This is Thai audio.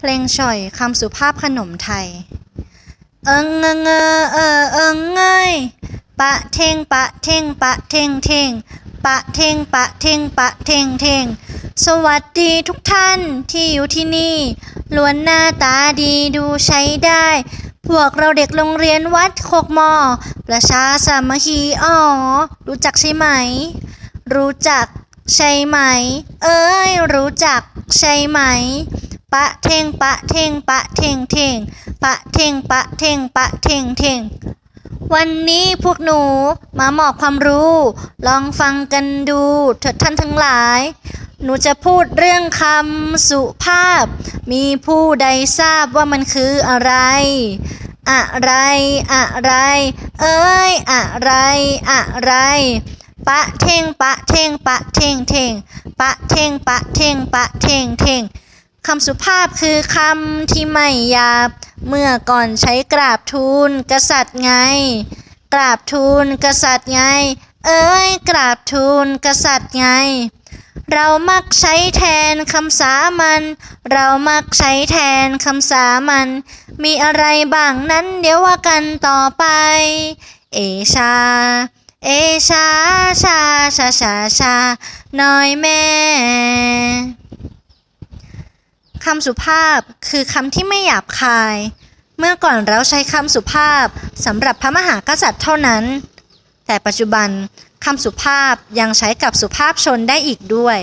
เพลงฉ่อยคำสุภาพขนมไทย เอิงเงเงอเออเอิงเงยปะเทงปะเทงปะเทงเทงปะเทงปะเทงปะเทงเทงสวัสดีทุกท่านที่อยู่ที่นี่ล้วนหน้าตาดีดูใช้ได้ พวกเราเด็กโรงเรียนวัดโคกมอ ประชาสามัคคีอ๋อ รู้จักใช่ไหม รู้จักใช่ไหม เอ้ย รู้จักใช่ไหม ปะเทงปะเทงปะเทงเทงปะเทงปะเทงปะเทงเทงวันนี้พวกหนูมามอบความรู้ ลองฟังกันดูเถิดท่านทั้งหลาย หนูจะพูดเรื่องคำสุภาพ มีผู้ใดทราบว่ามันคืออะไร อะไร อะไร เอ้ย อะไร อะไรปะเทงปะเทงปะเทงเทงปะเทงปะเทงปะเทงเทง คำสุภาพคือคำที่ไม่หยาบ เมื่อก่อนใช้กราบทูลกษัตริย์ไง กราบทูลกษัตริย์ไง เอ้ยกราบทูลกษัตริย์ไง เรามักใช้แทนคำสามัญเรามักใช้แทนคำสามัญมีอะไรบ้างนั้นเดี๋ยวว่ากันต่อไป เอชา เอชาชาชาชาชาน้อยแม่ คำสุภาพคือคำที่ไม่หยาบคาย เมื่อก่อนเราใช้คำสุภาพสำหรับพระมหากษัตริย์เท่านั้น แต่ปัจจุบันคำสุภาพยังใช้กับสุภาพชนได้อีกด้วย